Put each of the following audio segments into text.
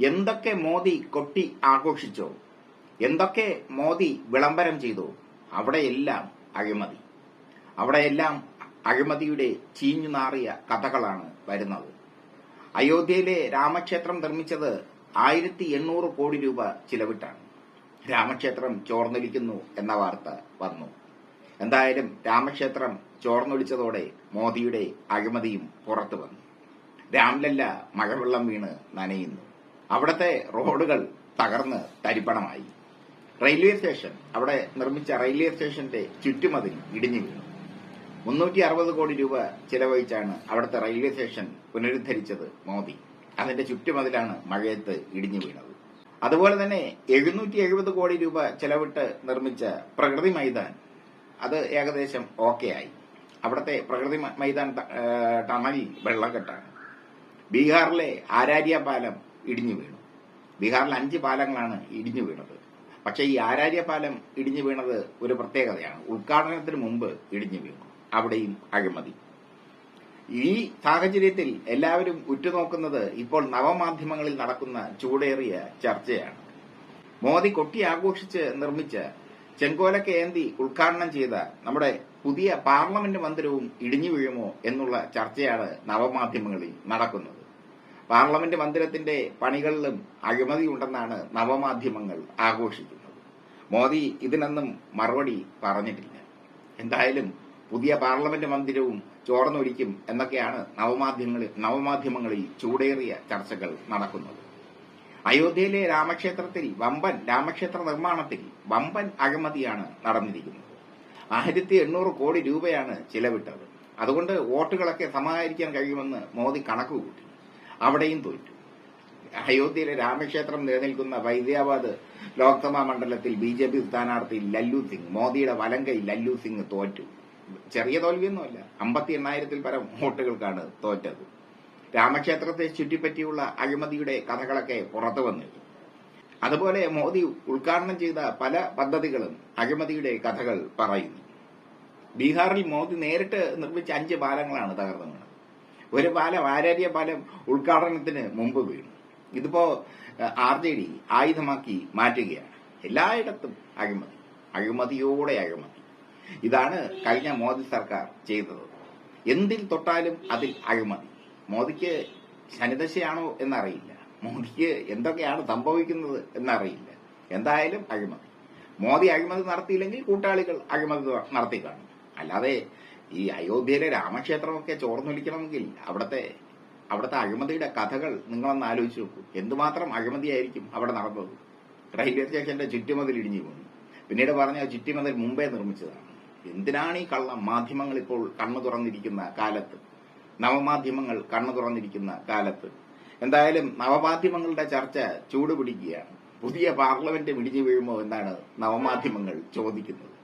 എന്തൊക്കെ മോദി കൊട്ടി ആഘോഷിച്ചോ? എന്തൊക്കെ മോദി വിളംബരം ചെയ്തോ? അവിടെയെല്ലാം അഴിമതി. അവിടെയെല്ലാം അഴിമതിയുടെ ചീഞ്ഞു നാറിയ കഥകളാണ് വരുന്നത്. അയോധ്യയിലെ രാമക്ഷേത്രം നിർമ്മിച്ചത് ആയിരത്തി എണ്ണൂറ് കോടി രൂപ ചിലവിട്ടാണ്. രാമക്ഷേത്രം ചോർന്നൊലിക്കുന്നു എന്ന വാർത്ത വന്നു. എന്തായാലും രാമക്ഷേത്രം ചോർന്നൊലിച്ചതോടെ മോദിയുടെ അഴിമതിയും പുറത്തു വന്നു രാംലല്ല മഴവെള്ളം വീണ് നനയുന്നു. അവിടത്തെ റോഡുകൾ തകർന്ന് തരിപ്പണമായി. റെയിൽവേ സ്റ്റേഷൻ അവിടെ നിർമ്മിച്ച റെയിൽവേ സ്റ്റേഷന്റെ ചുറ്റുമതിൽ ഇടിഞ്ഞു വീണു. മുന്നൂറ്റി അറുപത് കോടി രൂപ ചിലവഴിച്ചാണ് അവിടുത്തെ റെയിൽവേ സ്റ്റേഷൻ പുനരുദ്ധരിച്ചത് മോദി. അതിന്റെ ചുറ്റുമതിലാണ് മഴയത്ത് ഇടിഞ്ഞു വീണത്. അതുപോലെ തന്നെ എഴുന്നൂറ്റി എഴുപത് കോടി രൂപ ചെലവിട്ട് നിർമ്മിച്ച പ്രകൃതി മൈതാൻ അത് ഏകദേശം ഓക്കെ ആയി അവിടത്തെ പ്രകൃതി മൈതാൻ ടണലിൽ വെള്ളക്കെട്ടാണ്. ബീഹാറിലെ ആരാര്യ പാലം ഇടിഞ്ഞു വീണു. ബീഹാറിൽ അഞ്ച് പാലങ്ങളാണ് ഇടിഞ്ഞു വീണത്. പക്ഷേ ഈ ആരാര്യ പാലം ഇടിഞ്ഞു വീണത് ഒരു പ്രത്യേകതയാണ്. ഉദ്ഘാടനത്തിന് മുമ്പ് ഇടിഞ്ഞു വീണു. അവിടെയും അഴിമതി. ഈ സാഹചര്യത്തിൽ എല്ലാവരും ഉറ്റുനോക്കുന്നത് ഇപ്പോൾ നവമാധ്യമങ്ങളിൽ നടക്കുന്ന ചൂടേറിയ ചർച്ചയാണ്. മോദി കൊട്ടി ആഘോഷിച്ച് നിർമ്മിച്ച ചെങ്കോലക്ക് ഏന്തി ഉദ്ഘാടനം ചെയ്ത നമ്മുടെ പുതിയ പാർലമെന്റ് മന്ദിരവും ഇടിഞ്ഞു വീഴുമോ എന്നുള്ള ചർച്ചയാണ് നവമാധ്യമങ്ങളിൽ നടക്കുന്നത്. പാർലമെന്റ് മന്ദിരത്തിന്റെ പണികളിലും അഴിമതിയുണ്ടെന്നാണ് നവമാധ്യമങ്ങൾ ആഘോഷിക്കുന്നത്. മോദി ഇതിനൊന്നും മറുപടി പറഞ്ഞിട്ടില്ല. എന്തായാലും പുതിയ പാർലമെന്റ് മന്ദിരവും ചോർന്നൊലിക്കും എന്നൊക്കെയാണ് നവമാധ്യമങ്ങളിൽ നവമാധ്യമങ്ങളിൽ ചൂടേറിയ ചർച്ചകൾ നടക്കുന്നത്. അയോധ്യയിലെ രാമക്ഷേത്രത്തിൽ വമ്പൻ രാമക്ഷേത്ര നിർമ്മാണത്തിൽ വമ്പൻ അഴിമതിയാണ് നടന്നിരിക്കുന്നത്. ആയിരത്തി എണ്ണൂറ് കോടി രൂപയാണ് ചിലവിട്ടത്. അതുകൊണ്ട് വോട്ടുകളൊക്കെ സമാഹരിക്കാൻ കഴിയുമെന്ന് മോദി കണക്ക് കൂട്ടി അവിടെയും തോറ്റു. അയോധ്യയിലെ രാമക്ഷേത്രം നിലനിൽക്കുന്ന ഫൈസിയാബാദ് ലോക്സഭാ മണ്ഡലത്തിൽ ബി ജെ പി സ്ഥാനാർത്ഥി ലല്ലു സിംഗ് മോദിയുടെ വലങ്കൈ ലല്ലു സിംഗ് തോറ്റു. ചെറിയ തോൽവിയൊന്നുമല്ല അമ്പത്തി എണ്ണായിരത്തിൽ പരം വോട്ടുകൾക്കാണ് തോറ്റത്. രാമക്ഷേത്രത്തെ ചുറ്റിപ്പറ്റിയുള്ള അഴിമതിയുടെ കഥകളൊക്കെ പുറത്തു വന്നിരുന്നു. അതുപോലെ മോദി ഉദ്ഘാടനം ചെയ്ത പല പദ്ധതികളും അഴിമതിയുടെ കഥകൾ പറയുന്നു. ബീഹാറിൽ മോദി നേരിട്ട് നിർമ്മിച്ച അഞ്ച് പാലങ്ങളാണ് തകർന്നു ഒരു പാലം ആരാര്യ പാലം ഉദ്ഘാടനത്തിന് മുമ്പ് വീണു. ഇതിപ്പോ ആർ ജെ ഡി ആയുധമാക്കി മാറ്റുകയാണ്. എല്ലായിടത്തും അഴിമതി. അഴിമതിയോടെ അഴിമതി. ഇതാണ് കഴിഞ്ഞ മോദി സർക്കാർ ചെയ്തത്. എന്തിൽ തൊട്ടാലും അതിൽ അഴിമതി. മോദിക്ക് ശനിദശയാണോ എന്നറിയില്ല. മോദിക്ക് എന്തൊക്കെയാണ് സംഭവിക്കുന്നത് എന്നറിയില്ല. എന്തായാലും അഴിമതി. മോദി അഴിമതി നടത്തിയില്ലെങ്കിൽ കൂട്ടാളികൾ അഴിമതി നടത്തി കാണും അല്ലാതെ ഈ അയോധ്യയിലെ രാമക്ഷേത്രമൊക്കെ ചോർന്നൊലിക്കണമെങ്കിൽ അവിടത്തെ അവിടുത്തെ അഴിമതിയുടെ കഥകൾ നിങ്ങളൊന്ന് ആലോചിച്ച് നോക്കൂ. എന്തുമാത്രം അഴിമതിയായിരിക്കും അവിടെ നടന്നത്? റെയിൽവേ സ്റ്റേഷന്റെ ചുറ്റുമതിൽ ഇടിഞ്ഞു പോകുന്നു പിന്നീട് പറഞ്ഞ ചുറ്റുമതിൽ മുമ്പേ നിർമ്മിച്ചതാണ്. എന്തിനാണ് ഈ കള്ള മാധ്യമങ്ങൾ ഇപ്പോൾ കണ്ണു തുറന്നിരിക്കുന്ന കാലത്ത്? നവമാധ്യമങ്ങൾ കണ്ണു തുറന്നിരിക്കുന്ന കാലത്ത്. എന്തായാലും നവമാധ്യമങ്ങളുടെ ചർച്ച ചൂടുപിടിക്കുകയാണ് പുതിയ പാർലമെന്റ് ഇടിഞ്ഞു വീഴുമോ എന്നാണ് നവമാധ്യമങ്ങൾ ചോദിക്കുന്നത്?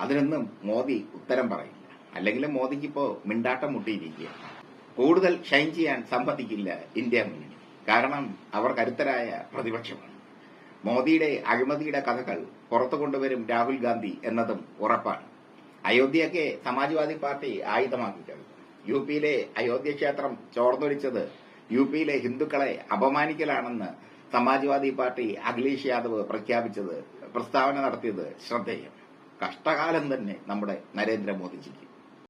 അതിനൊന്നും മോദി ഉത്തരം പറയില്ല. അല്ലെങ്കിൽ മോദിക്ക് ഇപ്പോ മിണ്ടാട്ടം മുട്ടിയിരിക്കുക കൂടുതൽ ഷൈൻ ചെയ്യാൻ സമ്മതിക്കില്ല ഇന്ത്യ മുന്നണി. കാരണം അവർ കരുത്തരായ പ്രതിപക്ഷമാണ്. മോദിയുടെ അഴിമതിയുടെ കഥകൾ പുറത്തു കൊണ്ടുവരും രാഹുൽ ഗാന്ധി എന്നതും ഉറപ്പാണ്. അയോധ്യയൊക്കെ സമാജ്വാദി പാർട്ടി ആയുധമാക്കി കഴിഞ്ഞു യു പിയിലെ അയോധ്യ ക്ഷേത്രം ചോർന്നൊലിച്ചത് യു പിയിലെ ഹിന്ദുക്കളെ അപമാനിക്കലാണെന്ന് സമാജ്വാദി പാർട്ടി അഖിലേഷ് യാദവ് പ്രഖ്യാപിച്ചത് പ്രസ്താവന നടത്തിയത് ശ്രദ്ധേയം കഷ്ടകാലം തന്നെ നമ്മുടെ നരേന്ദ്രമോദിജിക്ക്.